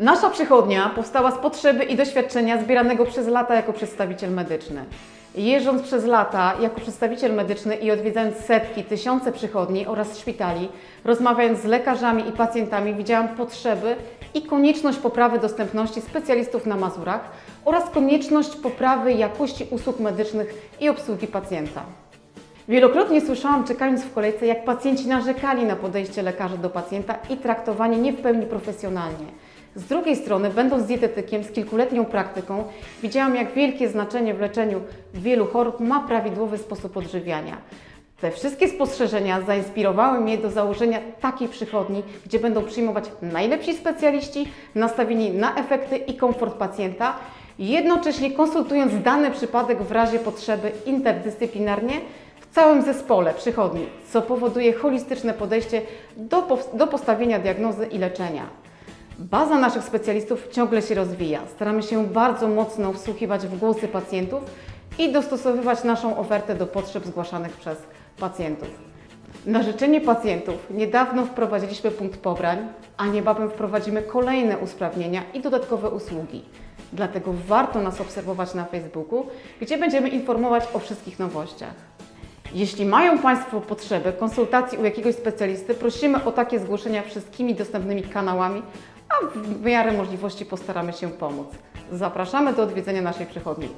Nasza przychodnia powstała z potrzeby i doświadczenia zbieranego przez lata jako przedstawiciel medyczny. Jeżdżąc przez lata jako przedstawiciel medyczny i odwiedzając setki, tysiące przychodni oraz szpitali, rozmawiając z lekarzami i pacjentami, widziałam potrzeby i konieczność poprawy dostępności specjalistów na Mazurach oraz konieczność poprawy jakości usług medycznych i obsługi pacjenta. Wielokrotnie słyszałam, czekając w kolejce, jak pacjenci narzekali na podejście lekarza do pacjenta i traktowanie nie w pełni profesjonalnie. Z drugiej strony, będąc dietetykiem z kilkuletnią praktyką, widziałam, jak wielkie znaczenie w leczeniu wielu chorób ma prawidłowy sposób odżywiania. Te wszystkie spostrzeżenia zainspirowały mnie do założenia takiej przychodni, gdzie będą przyjmować najlepsi specjaliści, nastawieni na efekty i komfort pacjenta, jednocześnie konsultując dany przypadek w razie potrzeby interdyscyplinarnie w całym zespole przychodni, co powoduje holistyczne podejście do, do postawienia diagnozy i leczenia. Baza naszych specjalistów ciągle się rozwija. Staramy się bardzo mocno wsłuchiwać w głosy pacjentów i dostosowywać naszą ofertę do potrzeb zgłaszanych przez pacjentów. Na życzenie pacjentów niedawno wprowadziliśmy punkt pobrań, a niebawem wprowadzimy kolejne usprawnienia i dodatkowe usługi. Dlatego warto nas obserwować na Facebooku, gdzie będziemy informować o wszystkich nowościach. Jeśli mają Państwo potrzebę konsultacji u jakiegoś specjalisty, prosimy o takie zgłoszenia wszystkimi dostępnymi kanałami, a w miarę możliwości postaramy się pomóc. Zapraszamy do odwiedzenia naszej przychodni.